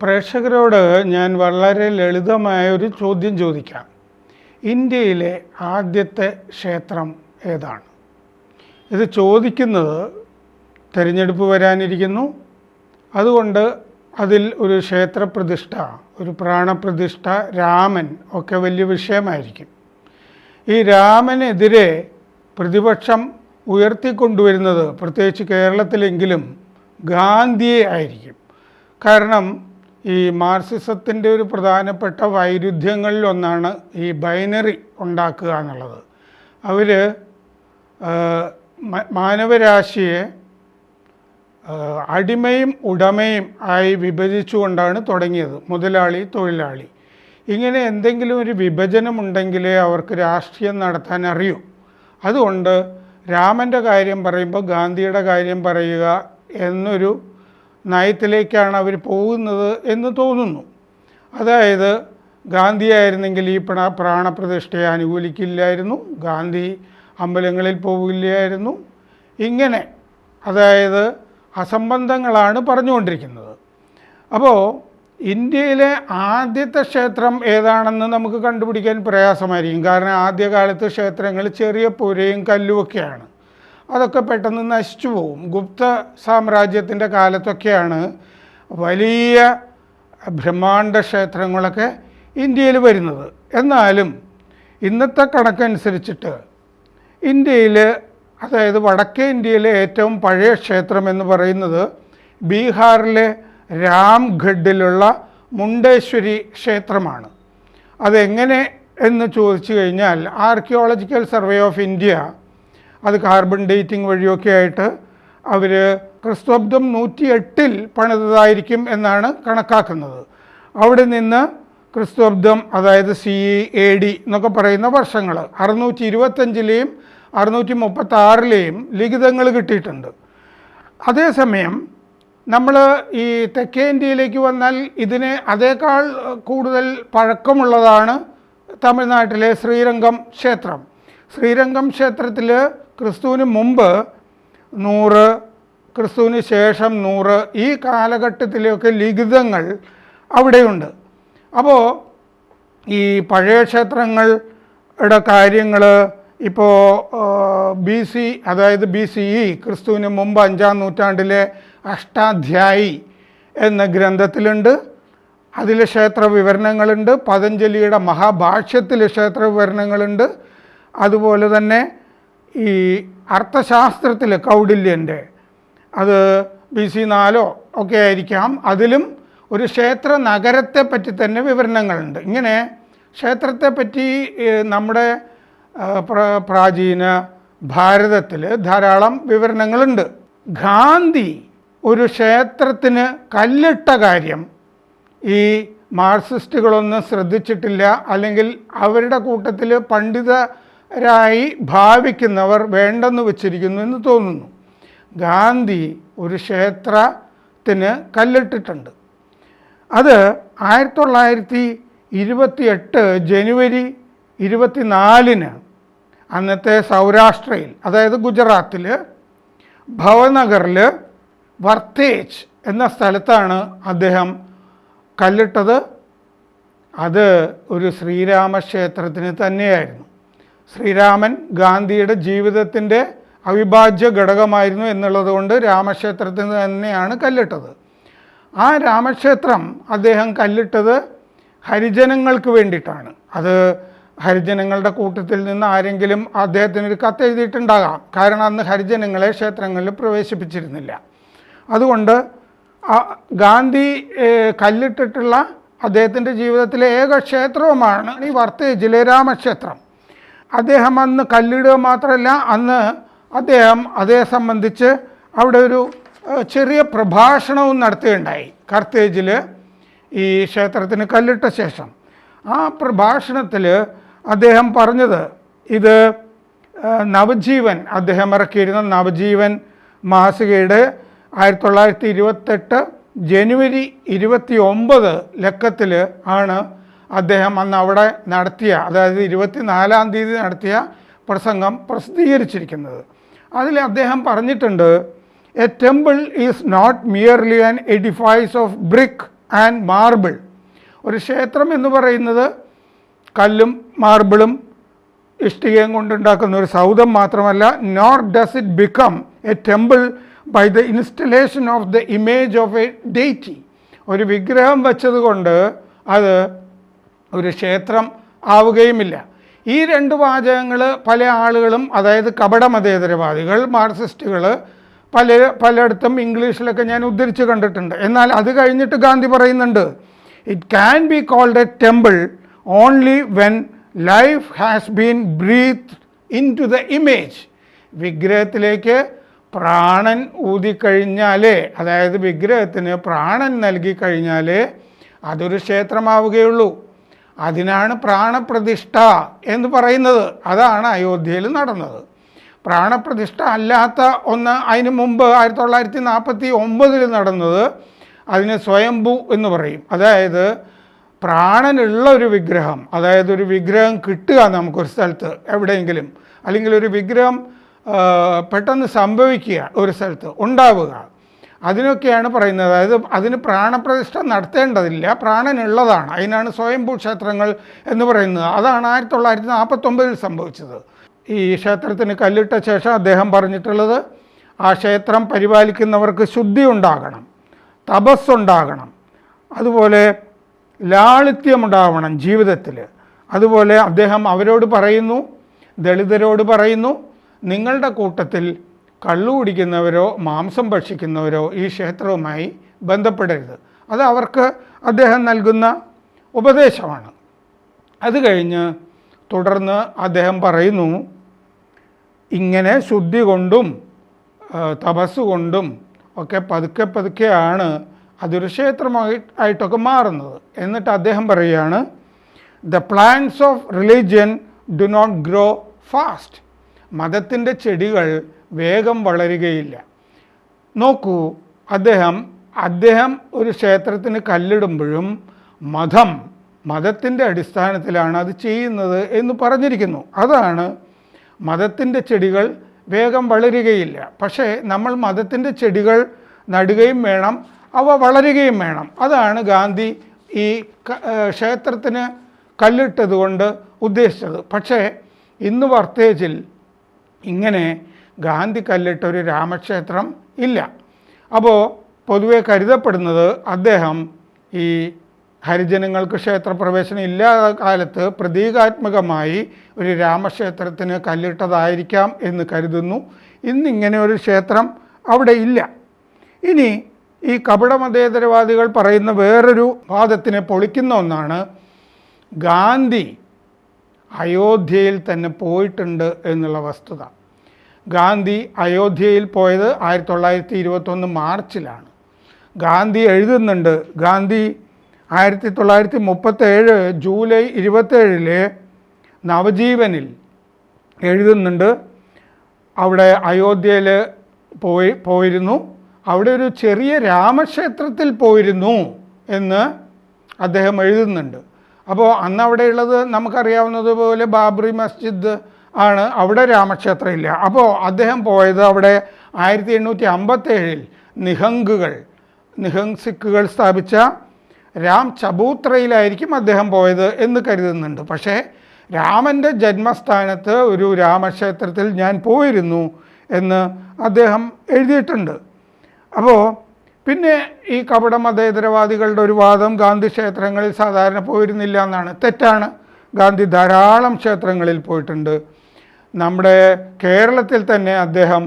പ്രേക്ഷകരോട് ഞാൻ വളരെ ലളിതമായ ഒരു ചോദ്യം ചോദിക്കാം. ഇന്ത്യയിലെ ആദ്യത്തെ ക്ഷേത്രം ഏതാണ്? ഇത് ചോദിക്കുന്നത് തിരഞ്ഞെടുപ്പ് വരാനിരിക്കുന്നു. അതുകൊണ്ട് അതിൽ ഒരു ക്ഷേത്രപ്രതിഷ്ഠ ഒരു പ്രാണപ്രതിഷ്ഠ രാമൻ ഒക്കെ വലിയ വിഷയമായിരിക്കും. ഈ രാമനെതിരെ പ്രതിപക്ഷം ഉയർത്തിക്കൊണ്ടുവരുന്നത് പ്രത്യേകിച്ച് കേരളത്തിലെങ്കിലും ഗാന്ധിയെ ആയിരിക്കും. കാരണം ഈ മാർസിസത്തിന്റെ ഒരു പ്രധാനപ്പെട്ട വൈരുദ്ധ്യങ്ങളിൽ ഒന്നാണ് ഈ ബൈനറി ഉണ്ടാക്കുക എന്നുള്ളത്. അവർ മാനവരാശിയെ അടിമയും ഉടമയും ആയി വിഭജിച്ചുകൊണ്ടാണ് തുടങ്ങിയത് മുതലാളി തൊഴിലാളി. ഇങ്ങനെ എന്തെങ്കിലും ഒരു വിഭജനം ഉണ്ടെങ്കിലേ അവർക്ക് രാഷ്ട്രീയം നടത്താൻ അറിയൂ. അതുകൊണ്ട് രാമന്റെ കാര്യം പറയുമ്പോൾ ഗാന്ധിയുടെ കാര്യം പറയുക എന്നൊരു നയത്തിലേക്കാണ് അവർ പോകുന്നത് എന്ന് തോന്നുന്നു. അതായത് ഗാന്ധി ആയിരുന്നെങ്കിൽ ഈ പ്രണ പ്രാണപ്രതിഷ്ഠയെ അനുകൂലിക്കില്ലായിരുന്നു. ഗാന്ധി അമ്പലങ്ങളിൽ പോകില്ലായിരുന്നു ഇങ്ങനെ അതായത് അസംബന്ധങ്ങളാണ് പറഞ്ഞുകൊണ്ടിരിക്കുന്നത്. അപ്പോൾ ഇന്ത്യയിലെ ആദ്യത്തെ ക്ഷേത്രം ഏതാണെന്ന് നമുക്ക് കണ്ടുപിടിക്കാൻ പ്രയാസമായിരിക്കും. കാരണം ആദ്യകാലത്ത് ക്ഷേത്രങ്ങൾ ചെറിയ പുരയും കല്ലുമൊക്കെയാണ്. അതൊക്കെ പെട്ടെന്ന് നശിച്ചു പോകും ഗുപ്ത സാമ്രാജ്യത്തിന്റെ കാലത്തൊക്കെയാണ് വലിയ ബ്രഹ്മാണ്ഡ ക്ഷേത്രങ്ങളൊക്കെ ഇന്ത്യയിൽ വരുന്നത്. എന്നാലും ഇന്നത്തെ കണക്കനുസരിച്ചിട്ട് ഇന്ത്യയിൽ അതായത് വടക്കേ ഇന്ത്യയിലെ ഏറ്റവും പഴയ ക്ഷേത്രം എന്ന് പറയുന്നത് ബീഹാറിലെ രാംഗഡിലുള്ള മുണ്ടേശ്വരി ക്ഷേത്രമാണ്. അതെങ്ങനെ എന്ന് ചോദിച്ചു കഴിഞ്ഞാൽ ആർക്കിയോളജിക്കൽ സർവേ ഓഫ് ഇന്ത്യ അത് കാർബൺ ഡേറ്റിംഗ് വഴിയൊക്കെ ആയിട്ട് അവർ ക്രിസ്തോബ്ദം നൂറ്റി എട്ടിൽ പണിതതായിരിക്കും എന്നാണ് കണക്കാക്കുന്നത്. അവിടെ നിന്ന് ക്രിസ്തോബ്ദം അതായത് സി എ ഡി എന്നൊക്കെ പറയുന്ന വർഷങ്ങൾ അറുന്നൂറ്റി ഇരുപത്തഞ്ചിലെയും അറുന്നൂറ്റി മുപ്പത്തി ആറിലെയും ലിഖിതങ്ങൾ കിട്ടിയിട്ടുണ്ട്. അതേസമയം നമ്മൾ ഈ തെക്കേ ഇന്ത്യയിലേക്ക് വന്നാൽ ഇതിന് അതേക്കാൾ കൂടുതൽ പഴക്കമുള്ളതാണ് തമിഴ്നാട്ടിലെ ശ്രീരംഗം ക്ഷേത്രം. ശ്രീരംഗം ക്ഷേത്രത്തിൽ ക്രിസ്തുവിന് മുമ്പ് നൂറ് ക്രിസ്തുവിന് ശേഷം നൂറ് ഈ കാലഘട്ടത്തിലെയൊക്കെ ലിഖിതങ്ങൾ അവിടെയുണ്ട്. അപ്പോൾ ഈ പഴയ ക്ഷേത്രങ്ങളുടെ കാര്യങ്ങൾ ഇപ്പോൾ ബി സി അതായത് ബി സി ഇ ക്രിസ്തുവിന് മുമ്പ് അഞ്ചാം നൂറ്റാണ്ടിലെ അഷ്ടാധ്യായി എന്ന ഗ്രന്ഥത്തിലുണ്ട്. അതിൽ ക്ഷേത്ര വിവരണങ്ങളുണ്ട്. പതഞ്ജലിയുടെ മഹാഭാഷ്യത്തിൽ ക്ഷേത്ര വിവരണങ്ങളുണ്ട്. അതുപോലെ തന്നെ ഈ അർത്ഥശാസ്ത്രത്തിൽ കൗടില്യന്റെ അത് ബി സി നാലോ ഒക്കെ ആയിരിക്കാം. അതിലും ഒരു ക്ഷേത്ര നഗരത്തെ പറ്റി തന്നെ വിവരണങ്ങളുണ്ട്. ഇങ്ങനെ ക്ഷേത്രത്തെ പറ്റി നമ്മുടെ പ്ര- പ്രാചീന ഭാരതത്തിൽ ധാരാളം വിവരണങ്ങളുണ്ട്. ഗാന്ധി ഒരു ക്ഷേത്രത്തിന് കല്ലിട്ട കാര്യം ഈ മാർക്സിസ്റ്റുകളൊന്നും ശ്രദ്ധിച്ചിട്ടില്ല. അല്ലെങ്കിൽ അവരുടെ കൂട്ടത്തിൽ പണ്ഡിതരായി ഭാവിക്കുന്നവർ വേണ്ടെന്ന് വച്ചിരിക്കുന്നു എന്ന് തോന്നുന്നു. ഗാന്ധി ഒരു ക്ഷേത്രത്തിന് കല്ലിട്ടിട്ടുണ്ട്. അത് ആയിരത്തി തൊള്ളായിരത്തി ഇരുപത്തിയെട്ട് ജനുവരി ഇരുപത്തിനാലിന് അന്നത്തെ സൗരാഷ്ട്രയിൽ അതായത് ഗുജറാത്തിൽ ഭവനഗറിൽ വർത്തേജ് എന്ന സ്ഥലത്താണ് അദ്ദേഹം കല്ലിട്ടത്. അത് ഒരു ശ്രീരാമക്ഷേത്രത്തിന് തന്നെയായിരുന്നു. ശ്രീരാമൻ ഗാന്ധിയുടെ ജീവിതത്തിന്റെ അവിഭാജ്യ ഘടകമായിരുന്നു എന്നുള്ളതുകൊണ്ട് രാമക്ഷേത്രത്തിന് തന്നെയാണ് കല്ലിട്ടത്. ആ രാമക്ഷേത്രം അദ്ദേഹം കല്ലിട്ടത് ഹരിജനങ്ങൾക്ക് വേണ്ടിയിട്ടാണ്. അത് ഹരിജനങ്ങളുടെ കൂട്ടത്തിൽ നിന്ന് ആരെങ്കിലും അദ്ദേഹത്തിന് ഒരു കത്ത് കാരണം അന്ന് ഹരിജനങ്ങളെ ക്ഷേത്രങ്ങളിൽ പ്രവേശിപ്പിച്ചിരുന്നില്ല. അതുകൊണ്ട് ഗാന്ധി കല്ലിട്ടിട്ടുള്ള അദ്ദേഹത്തിന്റെ ജീവിതത്തിലെ ഏക ക്ഷേത്രവുമാണ് ഈ വർത്തേജിലെ രാമക്ഷേത്രം. അദ്ദേഹം അന്ന് കല്ലിടുക മാത്രമല്ല അന്ന് അദ്ദേഹം അതേ സംബന്ധിച്ച് അവിടെ ഒരു ചെറിയ പ്രഭാഷണവും നടത്തുകയുണ്ടായി. കർത്തേജിൽ ഈ ക്ഷേത്രത്തിന് കല്ലിട്ട ശേഷം. ആ പ്രഭാഷണത്തിൽ അദ്ദേഹം പറഞ്ഞത് ഇത് നവജീവൻ അദ്ദേഹം ഇറക്കിയിരുന്ന നവജീവൻ മാസികയുടെ ആയിരത്തി തൊള്ളായിരത്തി ഇരുപത്തെട്ട് ജനുവരി ഇരുപത്തി ഒമ്പത് ലക്കത്തിൽ ആണ് അദ്ദേഹം അന്ന് അവിടെ നടത്തിയ അതായത് ഇരുപത്തിനാലാം തീയതി നടത്തിയ പ്രസംഗം പ്രസിദ്ധീകരിച്ചിരിക്കുന്നത്. അതിൽ അദ്ദേഹം പറഞ്ഞിട്ടുണ്ട് a temple is not merely an edifice of brick and marble ഒരു ക്ഷേത്രം എന്ന് പറയുന്നത് കല്ലും മാർബിളും ഇഷ്ടികയും കൊണ്ടുണ്ടാക്കുന്ന ഒരു സൗധം മാത്രമല്ല nor does it become a temple by the installation of the image of a deity ഒരു വിഗ്രഹം വെച്ചതുകൊണ്ട് അത് ഒരു ക്ഷേത്രം ആവുകയുമില്ല. ഈ രണ്ട് വാചകങ്ങൾ പല ആളുകളും അതായത് കപട മതേതരവാദികൾ മാർക്സിസ്റ്റുകൾ പല പലയിടത്തും ഇംഗ്ലീഷിലൊക്കെ ഞാൻ ഉദ്ധരിച്ച് കണ്ടിട്ടുണ്ട്. എന്നാൽ അത് കഴിഞ്ഞിട്ട് ഗാന്ധി പറയുന്നുണ്ട് it can be called a temple only when life has been breath into the image വിഗ്രഹത്തിലേക്ക് പ്രാണൻ ഊതിക്കഴിഞ്ഞാലേ അതായത് വിഗ്രഹത്തിന് പ്രാണൻ നൽകി കഴിഞ്ഞാലേ അതൊരു ക്ഷേത്രമാവുകയുള്ളൂ. അതിനാണ് പ്രാണപ്രതിഷ്ഠ എന്ന് പറയുന്നത്. അതാണ് അയോധ്യയിൽ നടന്നത്. പ്രാണപ്രതിഷ്ഠ അല്ലാത്ത ഒന്ന് അതിന് മുമ്പ് ആയിരത്തി തൊള്ളായിരത്തി നാൽപ്പത്തി ഒമ്പതിൽ നടന്നത് അതിന് സ്വയംഭൂ എന്ന് പറയും. അതായത് പ്രാണനുള്ള ഒരു വിഗ്രഹം അതായത് ഒരു വിഗ്രഹം കിട്ടുക നമുക്കൊരു സ്ഥലത്ത് എവിടെയെങ്കിലും അല്ലെങ്കിൽ ഒരു വിഗ്രഹം പെട്ടെന്ന് സംഭവിക്കുക ഒരു സ്ഥലത്ത് ഉണ്ടാവുക. അതിനൊക്കെയാണ് പറയുന്നത്. അതായത് അതിന് പ്രാണപ്രതിഷ്ഠ നടത്തേണ്ടതില്ല. പ്രാണനുള്ളതാണ്. അതിനാണ് സ്വയംഭൂ ക്ഷേത്രങ്ങൾ എന്ന് പറയുന്നത്. അതാണ് ആയിരത്തി തൊള്ളായിരത്തി നാൽപ്പത്തൊമ്പതിൽ സംഭവിച്ചത്. ഈ ക്ഷേത്രത്തിന് കല്ലിട്ട ശേഷം അദ്ദേഹം പറഞ്ഞിട്ടുള്ളത് ആ ക്ഷേത്രം പരിപാലിക്കുന്നവർക്ക് ശുദ്ധി ഉണ്ടാകണം തപസ്സുണ്ടാകണം അതുപോലെ ലാളിത്യമുണ്ടാവണം ജീവിതത്തിൽ. അതുപോലെ അദ്ദേഹം അവരോട് പറയുന്നു ദളിതരോട് പറയുന്നു നിങ്ങളുടെ കൂട്ടത്തിൽ കള്ളു കുടിക്കുന്നവരോ മാംസം ഭക്ഷിക്കുന്നവരോ ഈ ക്ഷേത്രവുമായി ബന്ധപ്പെടരുത്. അത് അവർക്ക് അദ്ദേഹം നൽകുന്ന ഉപദേശമാണ്. അത് കഴിഞ്ഞ് തുടർന്ന് അദ്ദേഹം പറയുന്നു ഇങ്ങനെ ശുദ്ധി കൊണ്ടും തപസ്സുകൊണ്ടും തപസ് കൊണ്ടും ഒക്കെ പതുക്കെ പതുക്കെയാണ് അതൊരു ക്ഷേത്രമായി ആയിട്ടൊക്കെ മാറുന്നത്. എന്നിട്ട് അദ്ദേഹം പറയുകയാണ് the plants of religion do not grow fast മതത്തിന്റെ ചെടികൾ വേഗം വളരുകയില്ല. നോക്കൂ അദ്ദേഹം അദ്ദേഹം ഒരു ക്ഷേത്രത്തിന് കല്ലിടുമ്പോഴും മതം മതത്തിന്റെ അടിസ്ഥാനത്തിലാണ് അത് ചെയ്യുന്നത് എന്ന് പറഞ്ഞിരിക്കുന്നു. അതാണ് മതത്തിന്റെ ചെടികൾ വേഗം വളരുകയില്ല. പക്ഷേ നമ്മൾ മതത്തിന്റെ ചെടികൾ നടുകയും വേണം അവ വളരുകയും വേണം. അതാണ് ഗാന്ധി ഈ ക്ഷേത്രത്തിന് കല്ലിട്ടത് കൊണ്ട് ഉദ്ദേശിച്ചത്. പക്ഷേ ഇന്ന് വർത്തേജിൽ ഇങ്ങനെ ഗാന്ധി കല്ലിട്ട ഒരു രാമക്ഷേത്രം ഇല്ല. അപ്പോൾ പൊതുവെ കരുതപ്പെടുന്നത് അദ്ദേഹം ഈ ഹരിജനങ്ങൾക്ക് ക്ഷേത്രപ്രവേശനം ഇല്ലാത്ത കാലത്ത് പ്രതീകാത്മകമായി ഒരു രാമക്ഷേത്രത്തിന് കല്ലിട്ടതായിരിക്കാം എന്ന് കരുതുന്നു. ഇന്നിങ്ങനെ ഒരു ക്ഷേത്രം അവിടെ ഇല്ല. ഇനി ഈ കപട മതേതരവാദികൾ പറയുന്ന വേറൊരു വാദത്തിനെ പൊളിക്കുന്ന ഒന്നാണ് ഗാന്ധി അയോധ്യയിൽ തന്നെ പോയിട്ടുണ്ട് എന്നുള്ള വസ്തുത. ഗാന്ധി അയോധ്യയിൽ പോയത് ആയിരത്തി തൊള്ളായിരത്തി ഇരുപത്തൊന്ന് മാർച്ചിലാണ്. ഗാന്ധി എഴുതുന്നുണ്ട് ഗാന്ധി ആയിരത്തി തൊള്ളായിരത്തി മുപ്പത്തേഴ് ജൂലൈ ഇരുപത്തേഴിലെ നവജീവനിൽ എഴുതുന്നുണ്ട് അവിടെ അയോധ്യയിൽ പോയി പോയിരുന്നു അവിടെ ഒരു ചെറിയ രാമക്ഷേത്രത്തിൽ പോയിരുന്നു എന്ന് അദ്ദേഹം എഴുതുന്നുണ്ട്. അപ്പോൾ അന്ന് അവിടെയുള്ളത് നമുക്കറിയാവുന്നതുപോലെ ബാബറി മസ്ജിദ് ആണ്. അവിടെ രാമക്ഷേത്രം ഇല്ല അപ്പോൾ അദ്ദേഹം പോയത് അവിടെ ആയിരത്തി എണ്ണൂറ്റി അമ്പത്തേഴിൽ നിഹങ്കുകൾ നിഹങ് സിഖുകൾ സ്ഥാപിച്ച രാം ചബൂത്രയിലായിരിക്കും അദ്ദേഹം പോയത് എന്ന് കരുതുന്നുണ്ട്. പക്ഷേ രാമന്റെ ജന്മസ്ഥാനത്ത് ഒരു രാമക്ഷേത്രത്തിൽ ഞാൻ പോയിരുന്നു എന്ന് അദ്ദേഹം എഴുതിയിട്ടുണ്ട്. അപ്പോൾ പിന്നെ ഈ കപട മതേതരവാദികളുടെ ഒരു വാദം ഗാന്ധി ക്ഷേത്രങ്ങളിൽ സാധാരണ പോയിരുന്നില്ല എന്നാണ്. തെറ്റാണ്. ഗാന്ധി ധാരാളം ക്ഷേത്രങ്ങളിൽ പോയിട്ടുണ്ട്. നമ്മുടെ കേരളത്തിൽ തന്നെ അദ്ദേഹം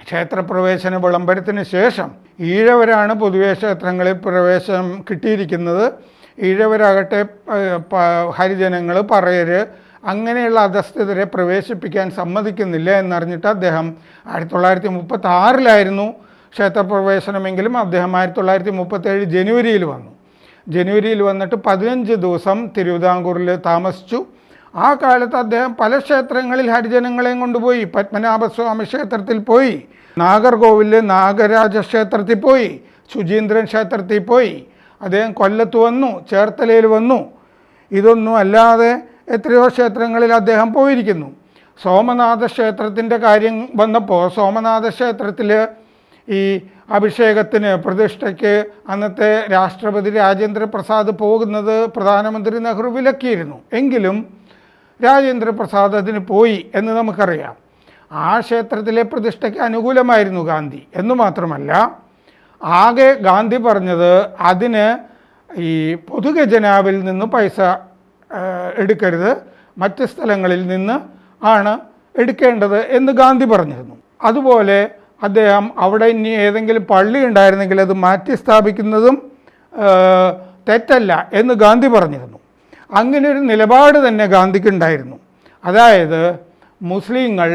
ക്ഷേത്രപ്രവേശന വിളംബരത്തിന് ശേഷം ഈഴവരാണ് പൊതുവെ ക്ഷേത്രങ്ങളിൽ പ്രവേശനം കിട്ടിയിരിക്കുന്നത്. ഈഴവരാകട്ടെ ഹരിജനങ്ങൾ പറയര് അങ്ങനെയുള്ള അധസ്ഥിതരെ പ്രവേശിപ്പിക്കാൻ സമ്മതിക്കുന്നില്ല എന്നറിഞ്ഞിട്ട് അദ്ദേഹം ആയിരത്തി തൊള്ളായിരത്തി മുപ്പത്തി ആറിലായിരുന്നു ക്ഷേത്രപ്രവേശനമെങ്കിലും അദ്ദേഹം ആയിരത്തി തൊള്ളായിരത്തി മുപ്പത്തേഴ് ജനുവരിയിൽ വന്നു. ജനുവരിയിൽ വന്നിട്ട് പതിനഞ്ച് ദിവസം തിരുവിതാംകൂറിൽ താമസിച്ചു. ആ കാലത്ത് അദ്ദേഹം പല ക്ഷേത്രങ്ങളിൽ ഹരിജനങ്ങളെയും കൊണ്ടുപോയി. പത്മനാഭസ്വാമി ക്ഷേത്രത്തിൽ പോയി. നാഗർകോവിൽ നാഗരാജ ക്ഷേത്രത്തിൽ പോയി. ശുചീന്ദ്രൻ ക്ഷേത്രത്തിൽ പോയി. അദ്ദേഹം കൊല്ലത്ത് വന്നു ചേർത്തലയിൽ വന്നു. ഇതൊന്നും അല്ലാതെ എത്രയോ ക്ഷേത്രങ്ങളിൽ അദ്ദേഹം പോയിരിക്കുന്നു. സോമനാഥ ക്ഷേത്രത്തിന്റെ കാര്യം വന്നപ്പോൾ സോമനാഥ ക്ഷേത്രത്തിൽ ഈ അഭിഷേകത്തിന് പ്രതിഷ്ഠയ്ക്ക് അന്നത്തെ രാഷ്ട്രപതി രാജേന്ദ്ര പ്രസാദ് പോകുന്നത് പ്രധാനമന്ത്രി നെഹ്റു വിലക്കിയിരുന്നു. എങ്കിലും രാജേന്ദ്ര പ്രസാദ് അതിന് പോയി എന്ന് നമുക്കറിയാം. ആ ക്ഷേത്രത്തിലെ പ്രതിഷ്ഠയ്ക്ക് അനുകൂലമായിരുന്നു ഗാന്ധി. എന്നു മാത്രമല്ല ആകെ ഗാന്ധി പറഞ്ഞത് അതിന് ഈ പൊതുഖജനാവിൽ നിന്ന് പൈസ എടുക്കരുത് മറ്റ് സ്ഥലങ്ങളിൽ നിന്ന് ആണ് എടുക്കേണ്ടത് എന്ന് ഗാന്ധി പറഞ്ഞിരുന്നു. അതുപോലെ അദ്ദേഹം അവിടെ ഇനി ഏതെങ്കിലും പള്ളി ഉണ്ടായിരുന്നെങ്കിൽ അത് മാറ്റി സ്ഥാപിക്കുന്നതും തെറ്റല്ല എന്ന് ഗാന്ധി പറഞ്ഞിരുന്നു. അങ്ങനെ ഒരു നിലപാട് തന്നെ ഗാന്ധിക്കുണ്ടായിരുന്നു അതായത് മുസ്ലിങ്ങൾ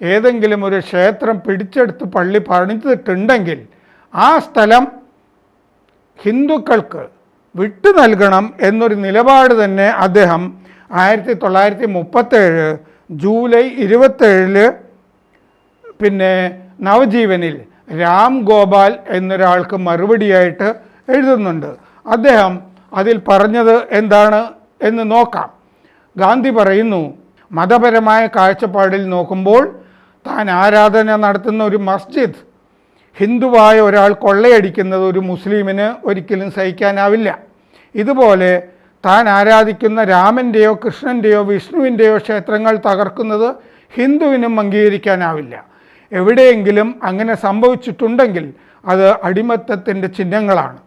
ഏതെങ്കിലും ഒരു ക്ഷേത്രം പിടിച്ചെടുത്ത് പള്ളി പണിതിട്ടുണ്ടെങ്കിൽ ആ സ്ഥലം ഹിന്ദുക്കൾക്ക് വിട്ടു നൽകണം എന്നൊരു നിലപാട് തന്നെ അദ്ദേഹം ആയിരത്തി തൊള്ളായിരത്തി മുപ്പത്തേഴ് ജൂലൈ ഇരുപത്തേഴിൽ പിന്നെ നവജീവനിൽ രാം ഗോപാൽ എന്നൊരാൾക്ക് മറുപടിയായിട്ട് എഴുതുന്നുണ്ട്. അദ്ദേഹം അതിൽ പറഞ്ഞത് എന്താണ്? എന്ന് നോക്കാം. ഗാന്ധി പറയുന്നു മതപരമായ കാഴ്ചപ്പാടിൽ നോക്കുമ്പോൾ താൻ ആരാധന നടത്തുന്ന ഒരു മസ്ജിദ് ഹിന്ദുവായ ഒരാൾ കൊള്ളയടിക്കുന്നത് ഒരു മുസ്ലിമിന് ഒരിക്കലും സഹിക്കാനാവില്ല. ഇതുപോലെ താൻ ആരാധിക്കുന്ന രാമന്റെയോ കൃഷ്ണന്റെയോ വിഷ്ണുവിന്റെയോ ക്ഷേത്രങ്ങൾ തകർക്കുന്നത് ഹിന്ദുവിനും അംഗീകരിക്കാനാവില്ല. എവിടെയെങ്കിലും അങ്ങനെ സംഭവിച്ചിട്ടുണ്ടെങ്കിൽ അത് അടിമത്തത്തിന്റെ ചിഹ്നങ്ങളാണ്.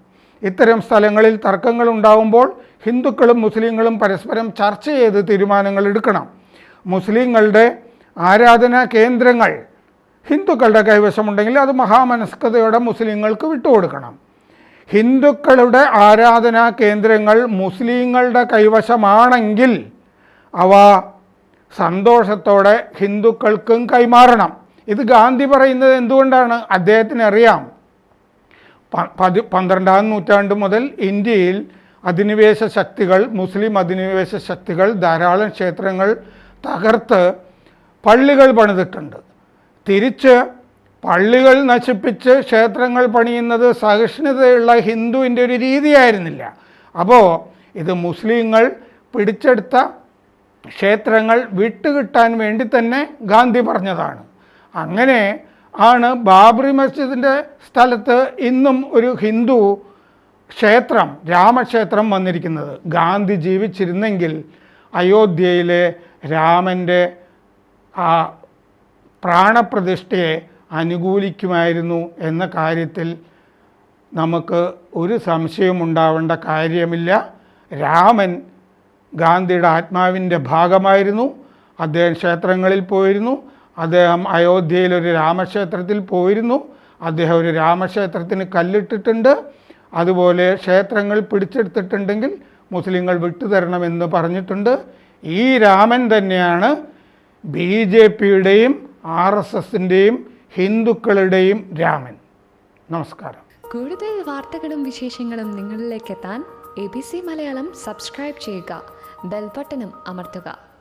ഇത്തരം സ്ഥലങ്ങളിൽ തർക്കങ്ങൾ ഉണ്ടാകുമ്പോൾ ഹിന്ദുക്കളും മുസ്ലിങ്ങളും പരസ്പരം ചർച്ച ചെയ്ത് തീരുമാനങ്ങൾ എടുക്കണം. മുസ്ലിങ്ങളുടെ ആരാധനാ കേന്ദ്രങ്ങൾ ഹിന്ദുക്കളുടെ കൈവശമുണ്ടെങ്കിൽ അത് മഹാമനസ്കതയോടെ മുസ്ലിങ്ങൾക്ക് വിട്ടുകൊടുക്കണം. ഹിന്ദുക്കളുടെ ആരാധനാ കേന്ദ്രങ്ങൾ മുസ്ലിങ്ങളുടെ കൈവശമാണെങ്കിൽ അവ സന്തോഷത്തോടെ ഹിന്ദുക്കൾക്കും കൈമാറണം. ഇത് ഗാന്ധി പറയുന്നത് എന്തുകൊണ്ടാണ്? അദ്ദേഹത്തിന് അറിയാം പന്ത്രണ്ടാം നൂറ്റാണ്ട് മുതൽ ഇന്ത്യയിൽ അധിനിവേശ ശക്തികൾ മുസ്ലിം അധിനിവേശ ശക്തികൾ ധാരാളം ക്ഷേത്രങ്ങൾ തകർത്ത് പള്ളികൾ പണിതിട്ടുണ്ട്. തിരിച്ച് പള്ളികൾ നശിപ്പിച്ച് ക്ഷേത്രങ്ങൾ പണിയുന്നത് സഹിഷ്ണുതയുള്ള ഹിന്ദുവിന്റെ ഒരു രീതിയായിരുന്നില്ല. അപ്പോൾ ഇത് മുസ്ലിങ്ങൾ പിടിച്ചെടുത്ത ക്ഷേത്രങ്ങൾ വിട്ടുകിട്ടാൻ വേണ്ടി തന്നെ ഗാന്ധി പറഞ്ഞതാണ്. അങ്ങനെ ആണ് ബാബറി മസ്ജിദിന്റെ സ്ഥലത്ത് ഇന്നും ഒരു ഹിന്ദു ക്ഷേത്രം രാമക്ഷേത്രം വന്നിരിക്കുന്നത്. ഗാന്ധി ജീവിച്ചിരുന്നെങ്കിൽ അയോധ്യയിലെ രാമന്റെ ആ പ്രാണപ്രതിഷ്ഠയെ അനുകൂലിക്കുമായിരുന്നു എന്ന കാര്യത്തിൽ നമുക്ക് ഒരു സംശയം ഉണ്ടാവേണ്ട കാര്യമില്ല. രാമൻ ഗാന്ധിയുടെ ആത്മാവിന്റെ ഭാഗമായിരുന്നു. അദ്ദേഹം ക്ഷേത്രങ്ങളിൽ പോയിരുന്നു. അദ്ദേഹം അയോധ്യയിൽ ഒരു രാമക്ഷേത്രത്തിൽ പോയിരുന്നു. അദ്ദേഹം ഒരു രാമക്ഷേത്രത്തിന് കല്ലിട്ടിട്ടുണ്ട്. അതുപോലെ ക്ഷേത്രങ്ങൾ പിടിച്ചെടുത്തിട്ടുണ്ടെങ്കിൽ മുസ്ലിങ്ങൾ വിട്ടുതരണമെന്ന് പറഞ്ഞിട്ടുണ്ട്. ഈ രാമൻ തന്നെയാണ് ബി ജെ പിയുടെയും ആർ എസ് എസിന്റെയും ഹിന്ദുക്കളുടെയും രാമൻ. നമസ്കാരം. കൂടുതൽ വാർത്തകളും വിശേഷങ്ങളും നിങ്ങളിലേക്ക് എത്താൻ A B C Malayalam subscribe ചെയ്യുക. ബെൽബട്ടനും അമർത്തുക.